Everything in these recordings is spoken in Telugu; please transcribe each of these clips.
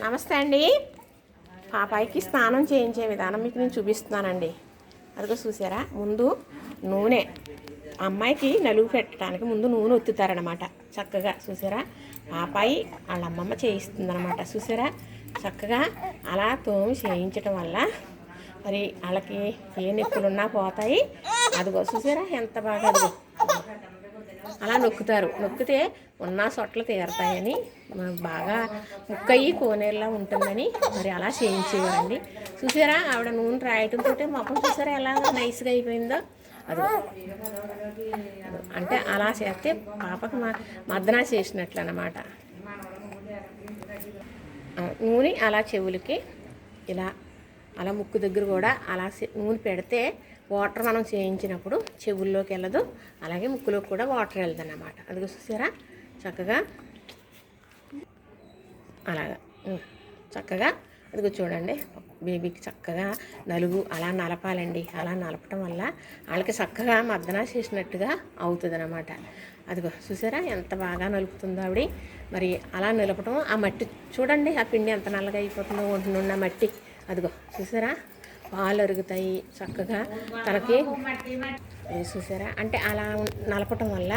నమస్తే అండి. పాపాయికి స్నానం చేయించే విధానం మీకు నేను చూపిస్తున్నానండి. అదిగో చూసారా? ముందు నూనె. అమ్మాయికి నలుగు పెట్టడానికి ముందు నూనె ఒత్తుతారనమాట చక్కగా చూసారా? పాపాయి వాళ్ళ అమ్మమ్మ చేయిస్తుందనమాట చూసారా? చక్కగా అలా తోమి చేయించడం వల్ల మరి వాళ్ళకి ఏ నొప్పులున్నా పోతాయి. అదిగో చూసారా? ఎంత బాగా అదిగో. అలా నొక్కుతారు. నొక్కితే ఉన్న సొట్లు తీరతాయని మనకు బాగా ముక్కయ్యి కోనేరులా ఉంటుందని మరి అలా చేయించేవారండి. చూసారా? ఆవిడ నూనె రాయటంతో మొఖం చూసారా? ఎలా నైస్గా అయిపోయిందో? అది అంటే అలా చేస్తే పాపకు మా మద్దన చేసినట్లు అనమాట నూనె అలా చెవులకి ఇలా అలా ముక్కు దగ్గర కూడా అలా నూనె పెడితే వాటర్ మనం చేయించినప్పుడు చెవుల్లోకి వెళ్ళదు. అలాగే ముక్కులోకి కూడా వాటర్ వెళ్తుంది అన్నమాట అది చూసారా? చక్కగా అలాగా. చక్కగా అదిగో చూడండి. బేబీకి చక్కగా నలుగు అలా నలపాలండి. అలా నలపటం వల్ల వాళ్ళకి చక్కగా మద్దన చేసినట్టుగా అవుతుంది అనమాట అదిగో చూసారా? ఎంత బాగా నలుపుతుందో ఆవిడ. మరి అలా నిలపటం ఆ మట్టి చూడండి ఆ పిండి ఎంత నల్లగా అయిపోతుందో ఒంటి నుండి ఆ మట్టి. అదిగో చూసారా? పాలు అరుగుతాయి చక్కగా. తనకి చూసారా? అంటే అలా నలపటం వల్ల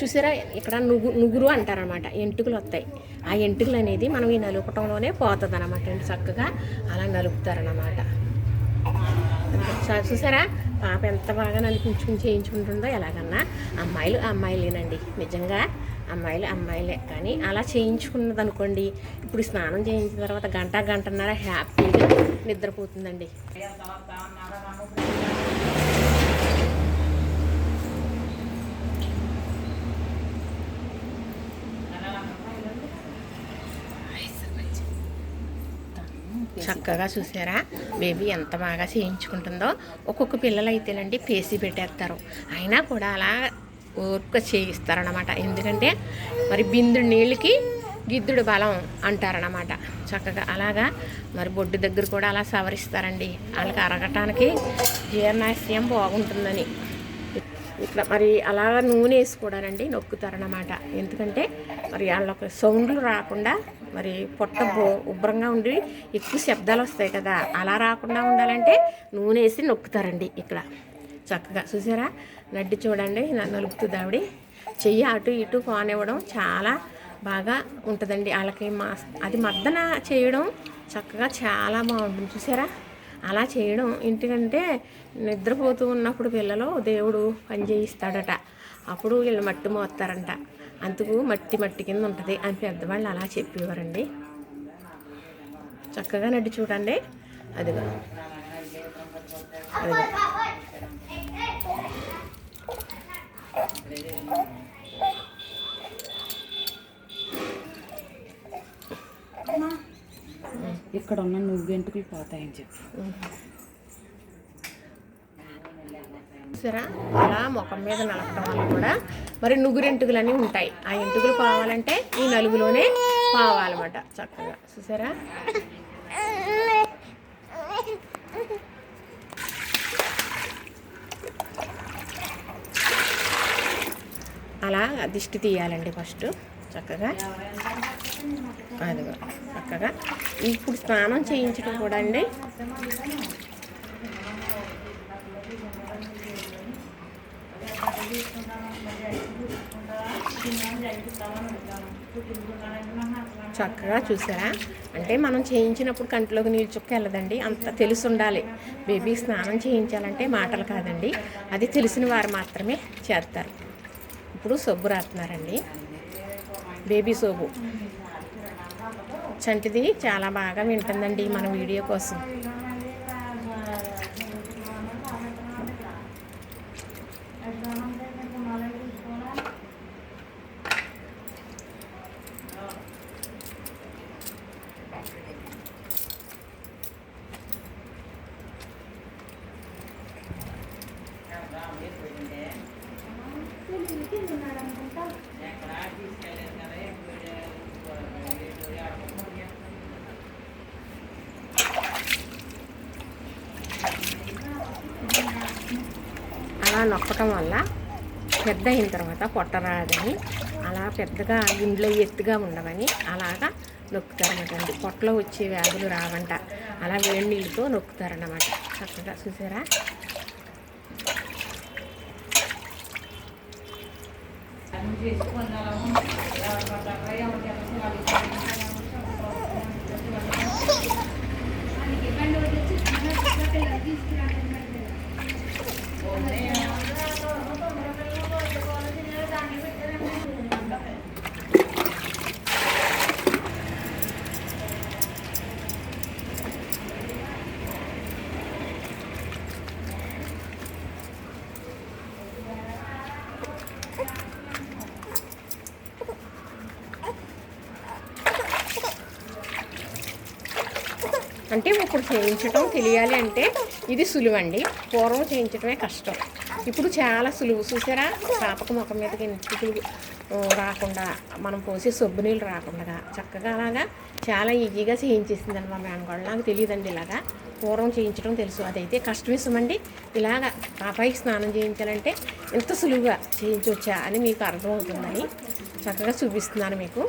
చూసారా? ఇక్కడ నుగు నుగురు అంటారనమాట ఎంటుకలు వస్తాయి. ఆ ఎంటుకలు అనేది మనం ఈ నలుపటంలోనే పోతుంది అనమాట చక్కగా అలా నలుపుతారనమాట చూసారా? పాప ఎంత బాగా నలిపించుకుని చేయించుకుంటుందో ఎలాగన్నా అమ్మాయిలు అమ్మాయిలేనండి. నిజంగా అమ్మాయిలు అమ్మాయిలే. కానీ అలా చేయించుకున్నది అనుకోండి ఇప్పుడు స్నానం చేయించిన తర్వాత గంట గంటన్నర హ్యాపీగా నిద్రపోతుందండి. చక్కగా చూసారా? బేబీ ఎంత బాగా చేయించుకుంటుందో. ఒక్కొక్క పిల్లలు అయితేనండి పేసి పెట్టేస్తారు. అయినా కూడా అలా ఓర్క చేయిస్తారనమాట ఎందుకంటే మరి బిందుడు నీళ్ళకి గిద్దుడు బలం అంటారనమాట చక్కగా అలాగా మరి బొడ్డు దగ్గర కూడా అలా సవరిస్తారండి. వాళ్ళకి అరగటానికి జీర్ణాశయం బాగుంటుందని. ఇట్లా మరి అలాగ నూనె వేసి కూడానండి నొక్కుతారనమాట ఎందుకంటే మరి వాళ్ళకి సౌండ్లు రాకుండా మరి పొట్ట బో- ఉబ్బరంగా ఉండి ఎక్కువ శబ్దాలు వస్తాయి కదా అలా రాకుండా ఉండాలంటే నూనె వేసి నొక్కుతారండి ఇక్కడ. చక్కగా చూసారా? నడ్డి చూడండి న- నలుపుతుంది ఆవిడ చెయ్యి అటు ఇటు కానివ్వడం చాలా బాగా ఉంటుందండి. వాళ్ళకి మా అది మద్దన చేయడం చక్కగా చాలా బాగుంటుంది. చూసారా? అలా చేయడం ఎందుకంటే నిద్రపోతూ ఉన్నప్పుడు పిల్లలు దేవుడు పని చేయిస్తాడట. అప్పుడు వీళ్ళు మట్టి మోస్తారంట అందుకు మట్టి మట్టి కింద ఉంటుంది అని పెద్దవాళ్ళు అలా చెప్పేవారండి. చక్కగా నడ్డి చూడండి. అదిగో. అదిగో. ఇక్కడ ఉన్న నువ్వెంటుకలు పోతాయని చెప్పి. చూసారా? అలా ముఖం మీద నలపడం వల్ల కూడా మరి నుగురు ఎంటుకలు ఉంటాయి. ఆ ఎంటుకలు కావాలంటే ఈ నలుగులోనే పోవాలన్నమాట చక్కగా. చూసారా? అలా దిష్టి తీయాలండి ఫస్ట్ చక్కగా. అదిగో చక్కగా. ఇప్పుడు స్నానం చేయించడం కూడా అండి చక్కగా చూసారా అంటే మనం చేయించినప్పుడు కంటిలోకి నీళ్ళు చుక్క వెళ్ళదండి. అంత తెలిసి ఉండాలి. బేబీ స్నానం చేయించాలంటే మాటలు కాదండి. అది తెలిసిన వారు మాత్రమే చేస్తారు. ఇప్పుడు సబ్బు రాస్తున్నారండి. బేబీ సోపు చంటిది చాలా బాగా వింటుందండి మన వీడియో కోసం. అలా నొక్కటం వల్ల పెద్ద అయిన తర్వాత పొట్ట రాదని అలా పెద్దగా ఇంట్లో ఎత్తుగా ఉండవని అలాగా నొక్కుతారనమాట అండి పొట్టలో వచ్చే వ్యాధులు రావంట. అలా వేడి నీళ్ళతో నొక్కుతారన్నమాట. చక్కగా చూసారా? చేసుకున్నాము. అంటే ఇప్పుడు చేయించడం తెలియాలి అంటే ఇది సులువండి. పూర్వం చేయించడమే కష్టం. ఇప్పుడు చాలా సులువు. చూసారా? పాపక ముఖం మీదకి ఇంటికి రాకుండా మనం పోసే సబ్బు నీళ్ళు రాకుండా చక్కగా అలాగా చాలా ఈజీగా చేయించేసిందండి మా మేనగోళ్ళు నాకు తెలియదండి ఇలాగా. పూర్వం చేయించడం తెలుసు. అదైతే కష్టమేసమండి. ఇలాగా పాపాయికి స్నానం చేయించాలంటే ఎంత సులువుగా చేయించవచ్చా అని మీకు అర్థమవుతుందని చక్కగా చూపిస్తున్నాను మీకు.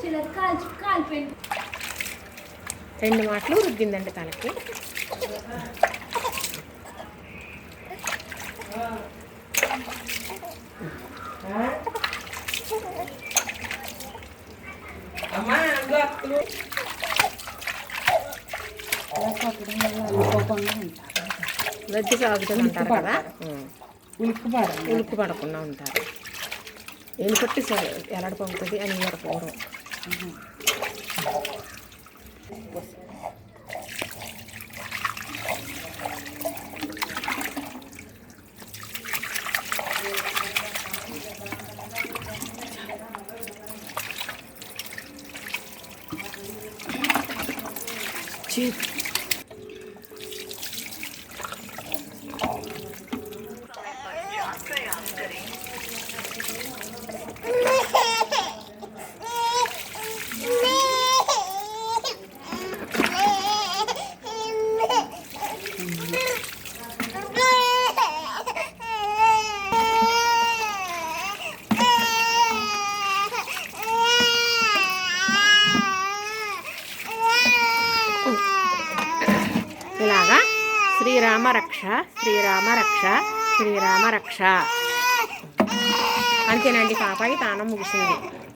రెండు మాటలు రుద్దిందండి తలకి. రద్ది సాగుతుంది అంటారు కదా. ఉలిక్కి పడాలి ఉలుక్కు పడకుండా ఉంటారు. ఏం పట్టి సరే ఎలాడ పొంగుతుంది అని పూర్వం ఇలాగా శ్రీరామ రక్ష శ్రీరామ రక్ష శ్రీరామ రక్ష అంతేనండి పాపాయి తానం ముగిసింది.